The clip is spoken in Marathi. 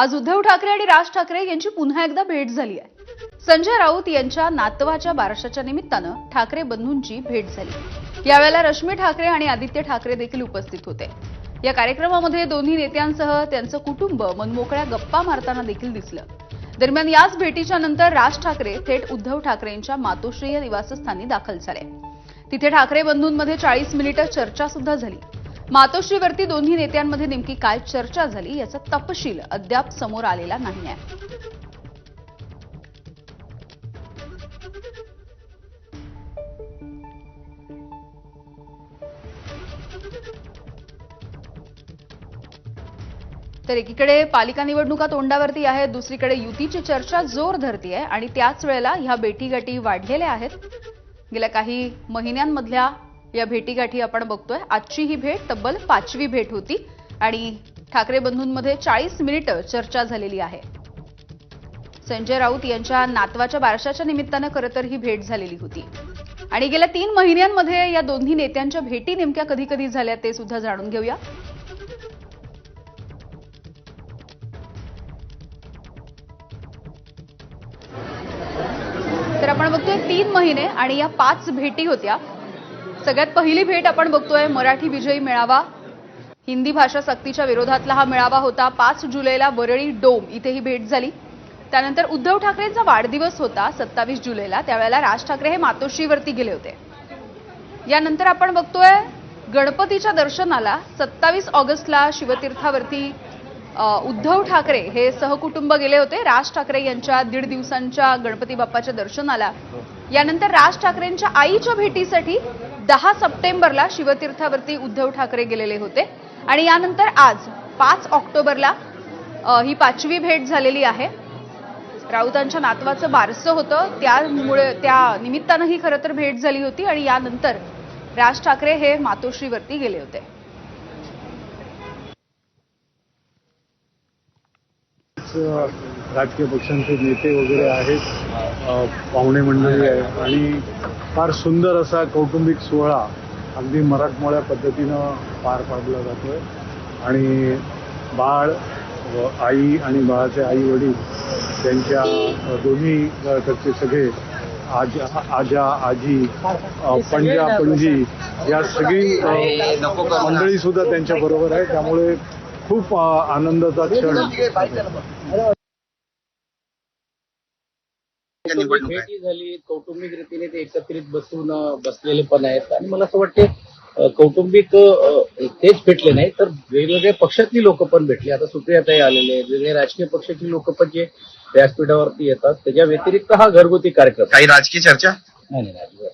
आज उद्धव ठाकरे आणि राज ठाकरे यांची पुन्हा एकदा भेट झाली आहे. संजय राऊत यांच्या नातवाच्या बारशाच्या निमित्तानं ठाकरे बंधूंची भेट झाली. यावेळेला रश्मी ठाकरे आणि आदित्य ठाकरे देखील उपस्थित होते. या कार्यक्रमामध्ये दोन्ही नेत्यांसह त्यांचं कुटुंब मनमोकळ्या गप्पा मारताना देखील दिसलं. दरम्यान याच भेटीच्या नंतर राज ठाकरे थेट उद्धव ठाकरेंच्या मातोश्रीय निवासस्थानी दाखल झाले. तिथे ठाकरे बंधूंमध्ये चाळीस मिनिटं चर्चा सुद्धा झाली. मातोश्रीवरती दोन्ही नेत्यांमध्ये नेमकी काय चर्चा झाली याचा तपशील अद्याप समोर आलेला नाही आहे तर एकीकडे पालिका निवडणुका तोंडावरती आहेत दुसरीकडे युतीची चर्चा जोर धरतीये आणि त्याच वेळेला ह्या भेटीगाठी वाढलेल्या आहेत. गेल्या काही महिन्यांमधल्या या भेटीगाठी आपण बघतोय. आजची ही भेट तब्बल पाचवी भेट होती आणि ठाकरे बंधूंमध्ये चाळीस मिनिटं चर्चा झालेली आहे. संजय राऊत यांच्या नातवाच्या बारशाच्या निमित्तानं खरं तर ही भेट झालेली होती. आणि गेल्या तीन महिन्यांमध्ये या दोन्ही नेत्यांच्या भेटी नेमक्या कधी कधी झाल्या ते सुद्धा जाणून घेऊया. तर आपण बघतोय तीन महिने आणि या पाच भेटी होत्या. सगळ्यात पहिली भेट आपण बघतोय मराठी विजयी मेळावा. हिंदी भाषा सक्तीच्या विरोधातला हा मेळावा होता. पाच जुलैला वरळी डोम इथे ही भेट झाली. त्यानंतर उद्धव ठाकरेंचा वाढदिवस होता सत्तावीस जुलैला. त्यावेळेला राज ठाकरे हे मातोश्रीवरती गेले होते. यानंतर आपण बघतोय गणपतीच्या दर्शनाला सत्तावीस ऑगस्टला शिवतीर्थावरती उद्धव ठाकरे हे सहकुटुंब गेले होते. राज ठाकरे यांच्या दीड दिवसांच्या गणपती बाप्पाच्या दर्शनाला. यानंतर राज ठाकरेंच्या आईच्या भेटीसाठी दहा सप्टेंबरला शिवतीर्थावरती उद्धव ठाकरे गेलेले होते. आणि यानंतर आज पाच ऑक्टोबरला ही पाचवी भेट झालेली आहे. राऊतांच्या नातवाचं बारसं होतं. त्यामुळे त्या निमित्तानं ही खरं तर भेट झाली होती आणि यानंतर राज ठाकरे हे मातोश्रीवरती गेले होते. राजकीय पक्षांचे नेते वगैरे आहेत पाहुणे मंडळी आहे आणि फार सुंदर असा कौटुंबिक सोहळा अगदी मराठमोळ्या पद्धतीनं पार पाडला जातोय. आणि बाळ व आई आणि बाळाचे आई वडील त्यांच्या दोन्ही कडचे सगळे आज आजा आजी पंजा पणजी या सगळी मंडळी सुद्धा त्यांच्या बरोबर आहे त्यामुळे खूप आनंदाचा क्षण. भेटी झाली कौटुंबिक रीतीने ते एकत्रित बसून बसलेले पण आहेत. आणि मला असं वाटते कौटुंबिक तेच भेटले नाही तर वेगवेगळ्या पक्षातली लोक पण भेटली. आता सुप्रियाताई आलेले वेगवेगळ्या राजकीय पक्षाची लोक पण जे व्यासपीठावरती येतात. त्याच्या व्यतिरिक्त हा घरगुती कार्यक्रम. काही राजकीय चर्चा? नाही नाही.